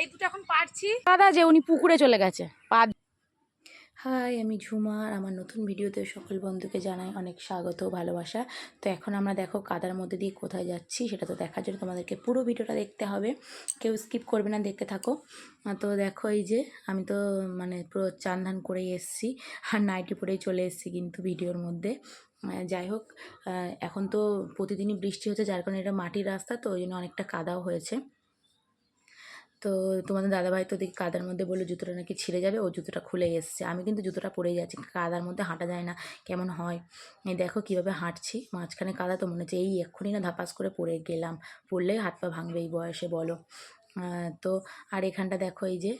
এই দুটো এখন পারছি। দাদা যে উনি পুকুরে চলে গেছে পা হাই আমি ঝুমা আর আমার নতুন ভিডিওতে সকল বন্ধুকে জানাই অনেক স্বাগত ভালোবাসা। তো এখন আমরা দেখো কাদার মধ্যে দিয়ে কোথায় যাচ্ছি সেটা তো দেখার জন্য তোমাদেরকে পুরো ভিডিওটা দেখতে হবে। কেউ স্কিপ করবে না দেখতে থাকো। তো দেখো এই যে আমি তো মানে পুরো চান ধান করেই এসেছি আর নাইটি পরেই চলে এসেছি কিন্তু ভিডিওর মধ্যে। যাই হোক এখন তো প্রতিদিনই বৃষ্টি হচ্ছে যার কারণে এটা মাটির রাস্তা তো ওই জন্য অনেকটা কাদাও হয়েছে। তো তোমাদের দাদাভাই তো দেখি কাদার মধ্যে বলল জুতোটা নাকি ছিঁড়ে যাবে, ও জুতোটা খুলে এসছে। আমি কিন্তু জুতোটা পরেই যাচ্ছি কাদার মধ্যে হাঁটা যায় না, কেমন হয়? এই দেখো কীভাবে হাঁটছি, মাঝখানে কাদা তো মনে হচ্ছে, এই এক্ষুনি না ধাপাস করে পড়ে গেলাম, পড়লেই হাত পা ভাঙবে এই বয়সে, বলো। তো আর এখানটা দেখো এই যে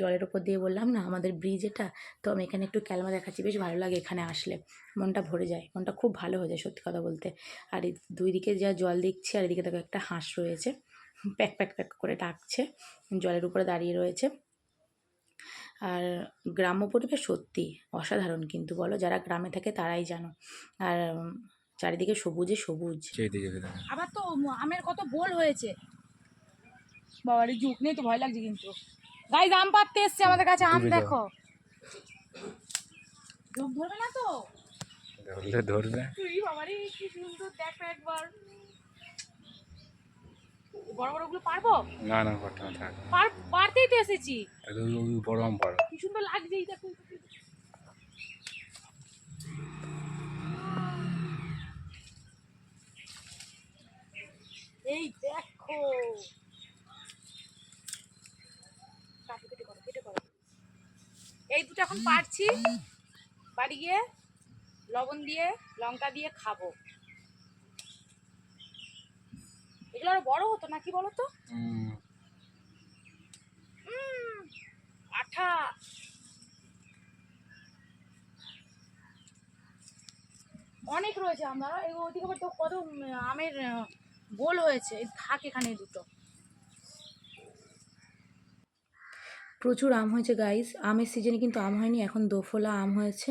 জলের ওপর দিয়ে বললাম না, আমাদের ব্রিজ এটা, তো আমি এখানে একটু ক্যালমা দেখাচ্ছি, বেশ ভালো লাগে এখানে আসলে, মনটা ভরে যায়, মনটা খুব ভালো হয়ে যায় সত্যি কথা বলতে। আর দুই দিকে যা জল দিচ্ছি আর এদিকে দেখো একটা হাঁস রয়েছে। প্যাক প্যাক প্যাক করে ডাকছে জলের উপরে দাঁড়িয়ে রয়েছে। আর গ্রাম্য পরিবেশ সত্যি অসাধারণ কিন্তু বলো যারা গ্রামে থাকে তারাই জানো। আর চারিদিকে সবুজে সবুজ। আবার তো আমের কত বোল হয়েছে। বাবার যুগ নেই তো ভয় লাগছে কিন্তু। গাইজ আম পাততে এসছে আমাদের কাছে আম দেখো। ধরবে না তো? ধরলে ধরবে। তুই বাবারে কি সুন্দর দেখো একবার। বড় বড়গুলো পারব? না না ঘটনা থাক। পার পারতেই তো এসেছি। একদম ওই বড় আম পারো। কি সুন্দর লাগছে এই দেখো। এই দুটো এখন পারছি। বাড়ি গিয়ে লবণ দিয়ে লঙ্কা দিয়ে খাব। এগুলো আরও বড় হতো নাকি বলো তো আঠা। অনেক রয়েছে আমরা এই ওইদিকে আবার তো কত আমের গোল হয়েছে এই থাক এখানে দুটো। প্রচুর আম হয়েছে গাইস আমের সিজনে কিন্তু আম হয়নি এখন দোফলা আম হয়েছে।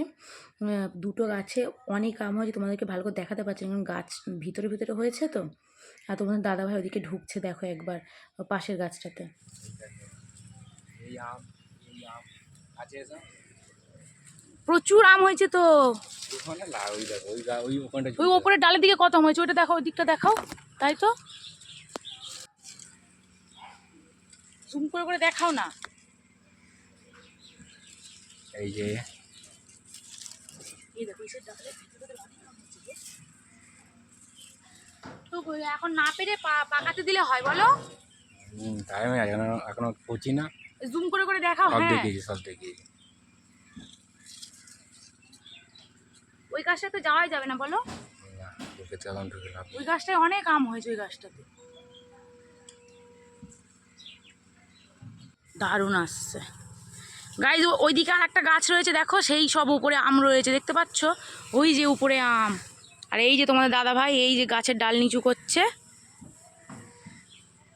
দুটো গাছে অনেক আম হয়েছে তোমাদেরকে ভালো করে দেখাতে পারছি না কারণ গাছ ভিতরে ভিতরে হয়েছে তো। আর তোমাদের দাদাভাই ওদিকে ঢুকছে দেখো একবার পাশের গাছটাতে। এই আম এই আম আছে এসব? প্রচুর আম হয়েছে তো। ওই ওপরের ডালের দিকে কত আম হয়েছে ওইটা দেখো ওই দিকটা দেখাও তাই তো? জুম করে করে দেখাও না। এই যে এই দেখো এখন না পেরে পাকাতে দিলে হয় বলো? টাইম এখনও এখনও পচি না। জুম করে করে দেখাও সব হ্যাঁ। দেখিয়েছি সব দেখিয়েছি। ওই গাছটা তো যাওয়াই যাবে না বলো। ওই গাছটায় অনেক আম হয়েছে ওই গাছটাতে। দারুণ আসছে। গাইজ ওইদিকে আর একটা গাছ রয়েছে দেখো সেই সব উপরে আম রয়েছে দেখতে পাচ্ছ? ওই যে উপরে আম। আর এই যে তোমাদের দাদা ভাই, এই যে গাছের ডাল নিচু করছে।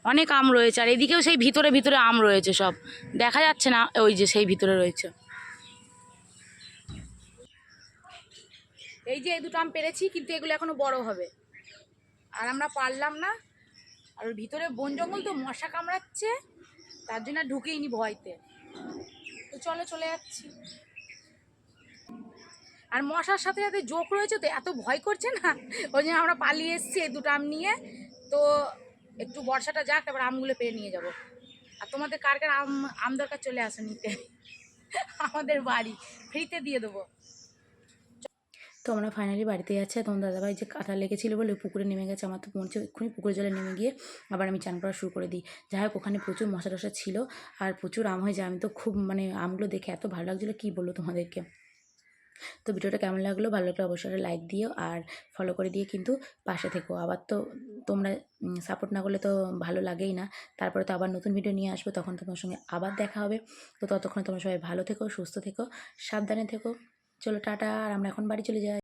অনেক আম রয়েছে, আর এদিকেও সেই ভিতরে ভিতরে আম রয়েছে সব। দেখা যাচ্ছে না ওই যে সেই ভিতরে রয়েছে। এই যে এই দুটো আম পেরেছি, কিন্তু এগুলো এখনও বড় হবে। আর আমরা পারলাম না। আর ওর ভিতরে বন জঙ্গল তো মশা কামড়াচ্ছে, তার জন্য ঢুকেইনি ভয়তে। তো চলো চলে যাচ্ছি। আর মশার সাথে সাথে যোগ রয়েছে তো এত ভয় করছে না, ওই জন্য আমরা পালিয়ে এসেছি এই দুটো আম নিয়ে। তো একটু বর্ষাটা যাক তারপর আমগুলো পেয়ে নিয়ে যাব। আর তোমাদের কার কার আম আম দরকার চলে আসে নিতে। আমাদের বাড়ি, ফ্রিতে দিয়ে দেবো। তো আমরা ফাইনালি বাড়িতে যাচ্ছি তোমার দাদাভাই যে কাঁটা লেগেছিলো বলে পুকুরে নেমে গেছে, আমার তো হচ্ছে এক্ষুনি পুকুরে জলে নেমে গিয়ে আবার আমি চান করা শুরু করে দিই। যাই হোক, ওখানে প্রচুর মশা টশা ছিল আর প্রচুর আম হয়ে যায় আমি তো খুব মানে আমগুলো দেখে এত ভালো লাগছিল, কী বলব তোমাদেরকে? তো ভিডিওটা কেমন লাগল? ভালো লাগলে অবশ্যই লাইক দিও আর ফলো করে দিয়ে কিন্তু পাশে থেকো। আবার তো তোমরা সাপোর্ট না করলে তো ভালো লাগেই না। তারপরে তো আবার নতুন ভিডিও নিয়ে আসব, তখন তোমার সঙ্গে আবার দেখা হবে। তো ততক্ষণে তোমরা সবাই ভালো থেকো, সুস্থ থেকো, সাবধানে থেকো। চলো টাটা, আর আমরা এখন বাড়ি চলে যাই।